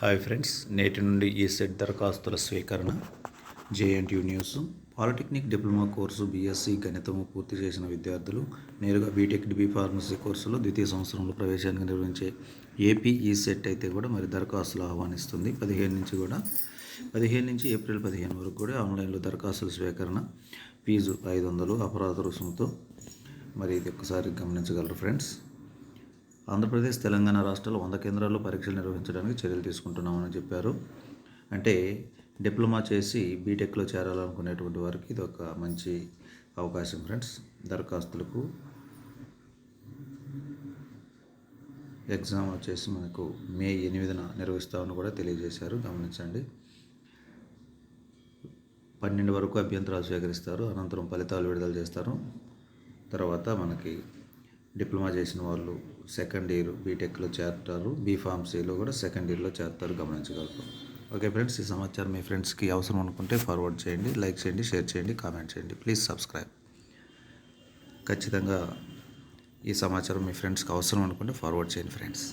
Hi friends నేటి నుండి ఈ సెట్ దరఖాస్తుల స్వీకరణ JNTU news polytechnic diploma course BSc గణితము పూర్తి చేసిన విద్యార్థులు నేరుగా బీటెక్ డిబీ ఫార్మసీ కోర్సులో ద్వితీయ సంవత్సరంలో ప్రవేశానికి నిర్వహించే ఏపీ ఈ సెట్ అయితే కూడా మరి దరఖాస్తులు ఆహ్వానిస్తుంది. పదిహేను నుంచి కూడా పదిహేను నుంచి ఏప్రిల్ పదిహేను వరకు కూడా ఆన్లైన్లో దరఖాస్తుల స్వీకరణ ఫీజు ఐదు వందలు అపరాధ రుసుముతో మరి ఇది ఒక్కసారి గమనించగలరు ఫ్రెండ్స్. ఆంధ్రప్రదేశ్ తెలంగాణ రాష్ట్రాలు వంద కేంద్రాల్లో పరీక్షలు నిర్వహించడానికి చర్యలు తీసుకుంటున్నామని చెప్పారు. అంటే డిప్లొమా చేసి బీటెక్లో చేరాలనుకునేటువంటి వారికి ఇది ఒక మంచి అవకాశం ఫ్రెండ్స్. దరఖాస్తులకు ఎగ్జామ్ వచ్చేసి మనకు మే ఎనిమిదిన నిర్వహిస్తామని కూడా తెలియజేశారు. గమనించండి. పన్నెండు వరకు అభ్యంతరాలు స్వీకరిస్తారు. అనంతరం ఫలితాలు విడుదల చేస్తారు. తర్వాత మనకి డిప్లొమా చేసిన వాళ్ళు సెకండ్ ఇయర్ బీటెక్లో చేరుతారు బీఫార్మసీలో కూడా సెకండ్ ఇయర్లో చేరుతారు గమనించగలరు ఓకే ఫ్రెండ్స్ ఈ సమాచారం మీ ఫ్రెండ్స్కి అవసరం అనుకుంటే ఫార్వర్డ్ చేయండి లైక్ చేయండి షేర్ చేయండి కామెంట్ చేయండి. ప్లీజ్ సబ్స్క్రైబ్ ఖచ్చితంగా ఈ సమాచారం మీ ఫ్రెండ్స్కి అవసరం అనుకుంటే ఫార్వర్డ్ చేయండి ఫ్రెండ్స్.